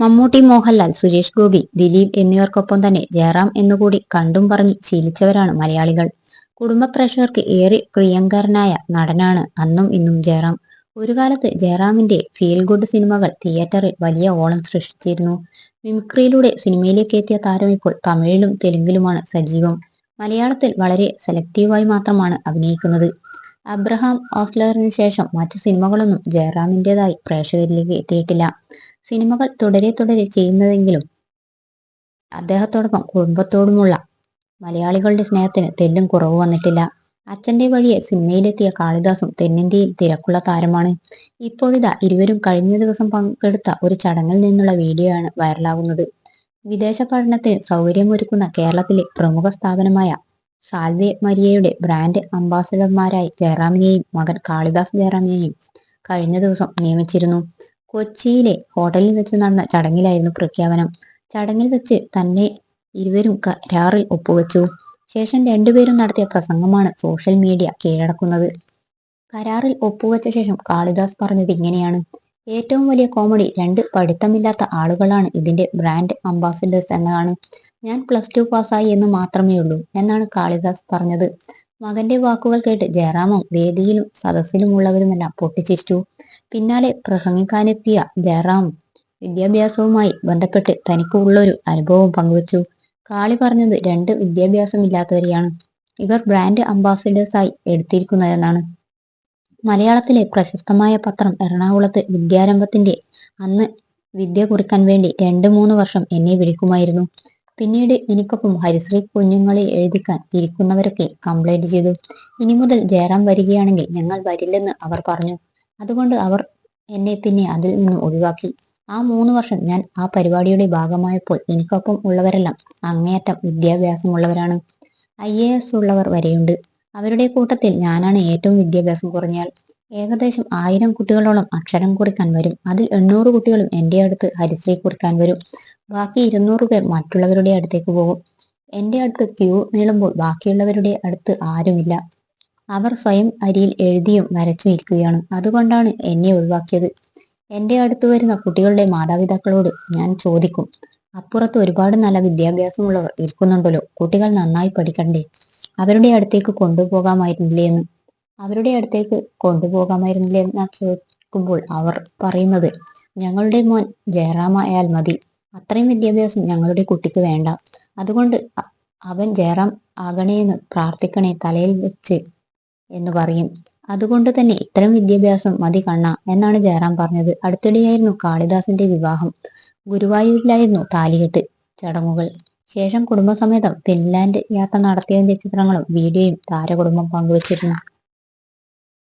മമ്മൂട്ടി മോഹൻലാൽ സുരേഷ് ഗോപി ദിലീപ് എന്നിവർക്കൊപ്പം തന്നെ ജയറാം എന്നുകൂടി കണ്ടും പറഞ്ഞു ശീലിച്ചവരാണ് മലയാളികൾ. കുടുംബ പ്രേക്ഷകർക്ക് ഏറെ പ്രിയങ്കരനായ നടനാണ് അന്നും ഇന്നും ജയറാം. ഒരു കാലത്ത് ജയറാമിന്റെ ഫീൽ ഗുഡ് സിനിമകൾ തിയേറ്ററിൽ വലിയ ഓളം സൃഷ്ടിച്ചിരുന്നു. മിമിക്രിയിലൂടെ സിനിമയിലേക്ക് എത്തിയ താരം ഇപ്പോൾ തമിഴിലും തെലുങ്കിലുമാണ് സജീവം. മലയാളത്തിൽ വളരെ സെലക്റ്റീവായി മാത്രമാണ് അഭിനയിക്കുന്നത്. അബ്രഹാം ഓസ്ലറിന് ശേഷം മറ്റു സിനിമകളൊന്നും ജയറാമിന്റെതായി പ്രേക്ഷകരിലേക്ക് എത്തിയിട്ടില്ല. സിനിമകൾ തുടരെ തുടരെ ചെയ്യുന്നതെങ്കിലും അദ്ദേഹത്തോടൊപ്പം കുടുംബത്തോടുമുള്ള മലയാളികളുടെ സ്നേഹത്തിന് തെല്ലും കുറവ് വന്നിട്ടില്ല. അച്ഛന്റെ വഴിയെ സിനിമയിലെത്തിയ കാളിദാസും തെന്നിന്ത്യയിൽ തിരക്കുള്ള താരമാണ്. ഇപ്പോഴിതാ ഇരുവരും കഴിഞ്ഞ ദിവസം പങ്കെടുത്ത ഒരു ചടങ്ങിൽ നിന്നുള്ള വീഡിയോയാണ് വൈറലാകുന്നത്. വിദേശ പഠനത്തിന് സൗകര്യമൊരുക്കുന്ന കേരളത്തിലെ പ്രമുഖ സ്ഥാപനമായ സാൽവെ മരിയയുടെ ബ്രാൻഡ് അംബാസഡർമാരായി ജയറാമിനെയും മകൻ കാളിദാസ് ജയറാമിനെയും കഴിഞ്ഞ ദിവസം നിയമിച്ചിരുന്നു. കൊച്ചിയിലെ ഹോട്ടലിൽ വെച്ച് നടന്ന ചടങ്ങിലായിരുന്നു പ്രഖ്യാപനം. ചടങ്ങിൽ വെച്ച് തന്നെ ഇരുവരും കരാറിൽ ഒപ്പുവെച്ചു. ശേഷം രണ്ടുപേരും നടത്തിയ പ്രസംഗമാണ് സോഷ്യൽ മീഡിയ കീഴടക്കുന്നത്. കരാറിൽ ഒപ്പുവെച്ച ശേഷം കാളിദാസ് പറഞ്ഞത് ഇങ്ങനെയാണ്. ഏറ്റവും വലിയ കോമഡി രണ്ട് പഠിത്തമില്ലാത്ത ആളുകളാണ് ഇതിന്റെ ബ്രാൻഡ് അംബാസിഡേഴ്സ് എന്നതാണ്. ഞാൻ പ്ലസ് ടു പാസ്സായി എന്ന് മാത്രമേ ഉള്ളൂ എന്നാണ് കാളിദാസ് പറഞ്ഞത്. മകന്റെ വാക്കുകൾ കേട്ട് ജയറാമും വേദിയിലും സദസ്സിലുമുള്ളവരുമെല്ലാം പൊട്ടിച്ചിരിച്ചു. പിന്നാലെ പ്രസംഗിക്കാനെത്തിയ ജയറാം വിദ്യാഭ്യാസവുമായി ബന്ധപ്പെട്ട് തനിക്ക് ഉള്ളൊരു അനുഭവം പങ്കുവച്ചു. കാളി പറഞ്ഞത് രണ്ട് വിദ്യാഭ്യാസമില്ലാത്തവരെയാണ്. ഇവർ ബ്രാൻഡ് അംബാസിഡേഴ്സായി എടുത്തിരിക്കുന്നതെന്നാണ്. മലയാളത്തിലെ പ്രശസ്തമായ പത്രം എറണാകുളത്ത് വിദ്യാരംഭത്തിന്റെ അന്ന് വിദ്യ കുറിക്കാൻ വേണ്ടി രണ്ട് മൂന്ന് വർഷം എന്നെ വിളിക്കുമായിരുന്നു. പിന്നീട് എനിക്കൊപ്പം ഹരിശ്രീ കുഞ്ഞുങ്ങളെ എഴുതിക്കാൻ ഇരിക്കുന്നവരൊക്കെ കംപ്ലൈന്റ് ചെയ്തു. ഇനി മുതൽ ജയറാം വരികയാണെങ്കിൽ ഞങ്ങൾ വരില്ലെന്ന് അവർ പറഞ്ഞു. അതുകൊണ്ട് അവർ എന്നെ പിന്നെ അതിൽ നിന്നും ഒഴിവാക്കി. ആ മൂന്ന് വർഷം ഞാൻ ആ പരിപാടിയുടെ ഭാഗമായപ്പോൾ എനിക്കൊപ്പം ഉള്ളവരെല്ലാം അങ്ങേയറ്റം വിദ്യാഭ്യാസമുള്ളവരാണ്. ഐ എ എസ് ഉള്ളവർ വരെയുണ്ട്. അവരുടെ കൂട്ടത്തിൽ ഞാനാണ് ഏറ്റവും വിദ്യാഭ്യാസം കുറഞ്ഞാൽ ഏകദേശം ആയിരം കുട്ടികളോളം അക്ഷരം കുറിക്കാൻ വരും. അതിൽ എണ്ണൂറ് കുട്ടികളും എന്റെ അടുത്ത് ഹരിശ്രീ കുറിക്കാൻ വരും. ബാക്കി ഇരുന്നൂറ് പേർ മറ്റുള്ളവരുടെ അടുത്തേക്ക് പോകും. എന്റെ അടുത്ത് ക്യൂ നീളുമ്പോൾ ബാക്കിയുള്ളവരുടെ അടുത്ത് ആരുമില്ല. അവർ സ്വയം അരിയിൽ എഴുതിയും വരച്ചും ഇരിക്കുകയാണ്. അതുകൊണ്ടാണ് എന്നെ ഒഴിവാക്കിയത്. എന്റെ അടുത്ത് വരുന്ന കുട്ടികളുടെ മാതാപിതാക്കളോട് ഞാൻ ചോദിക്കും അപ്പുറത്ത് ഒരുപാട് നല്ല വിദ്യാഭ്യാസമുള്ളവർ ഇരിക്കുന്നുണ്ടല്ലോ കുട്ടികൾ നന്നായി പഠിക്കണ്ടേ? അവരുടെ അടുത്തേക്ക് കൊണ്ടുപോകാമായിരുന്നില്ലേ എന്ന്? അവരുടെ അടുത്തേക്ക് കൊണ്ടുപോകാമായിരുന്നില്ലേ എന്ന് ചോദിക്കുമ്പോൾ അവർ പറയുന്നത് ഞങ്ങളുടെ മോൻ ജയറാമായാൽ മതി. അത്രയും വിദ്യാഭ്യാസം ഞങ്ങളുടെ കുട്ടിക്ക് വേണ്ട. അതുകൊണ്ട് അവൻ ജയറാം ആകണേന്ന് പ്രാർത്ഥിക്കണേ തലയിൽ വെച്ച് എന്ന് പറയും. അതുകൊണ്ട് തന്നെ ഇത്തരം വിദ്യാഭ്യാസം മതി കണ്ണ എന്നാണ് ജയറാം പറഞ്ഞത്. അടുത്തിടെയായിരുന്നു കാളിദാസിന്റെ വിവാഹം. ഗുരുവായൂരിലായിരുന്നു താലികെട്ട് ചടങ്ങുകൾ. ശേഷം കുടുംബസമേതം ഫിൻലാൻഡ് യാത്ര നടത്തിയതിന്റെ ചിത്രങ്ങളും വീഡിയോയും താരകുടുംബം പങ്കുവച്ചിരുന്നു.